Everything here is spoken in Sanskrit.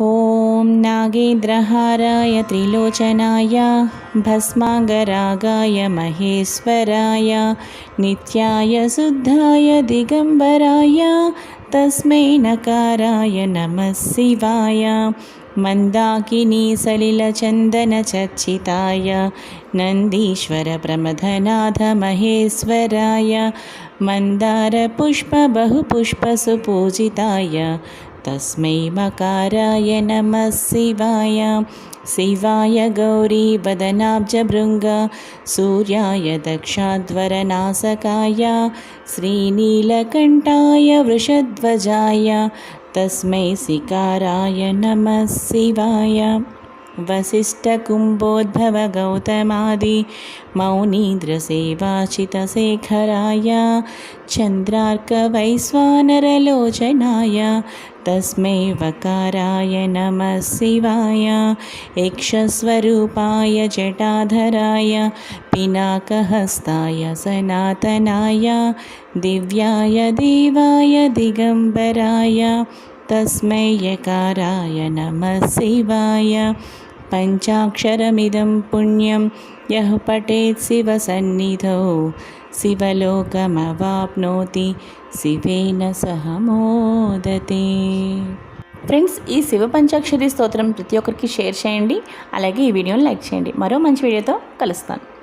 ॐ नागेन्द्रहाराय त्रिलोचनाय भस्माङ्गरागाय महेश्वराय नित्याय शुद्धाय दिगम्बराय तस्मै नकाराय नमः शिवाय मन्दाकिनीसलिलचन्दनचर्चिताय नन्दीश्वरप्रमथनाथ महेश्वराय मन्दारपुष्पबहुपुष्पसुपूजिताय तस्मै मकाराय नमः शिवाय। शिवाय गौरीवदनाब्जभृङ्ग सूर्याय दक्षाध्वरनासकाय श्रीनीलकण्ठाय वृषध्वजाय तस्मै सिकाराय नमः शिवाय वसिष्ठकुम्भोद्भवगौतमादि मौनीन्द्रसेवाचितशेखराय चन्द्रार्कवैश्वानरलोचनाय तस्मै वकाराय नमः शिवाय यक्षस्वरूपाय जटाधराय पिनाकहस्ताय सनातनाय दिव्याय देवाय दिगम्बराय तस्मै यकाराय नमः शिवाय పంచాక్షరమిదం పుణ్యం. యః పఠేత్ శివసన్నిధౌ శివలోకమవాప్నోతి. శివేన సహ మోదతే. ఫ్రెండ్స్ ఈ శివ పంచాక్షరి స్తోత్రం ప్రతి ఒక్కరికి షేర్ చేయండి. అలాగే ఈ వీడియోని లైక్ చేయండి. మరో మంచి వీడియోతో కలుస్తాను.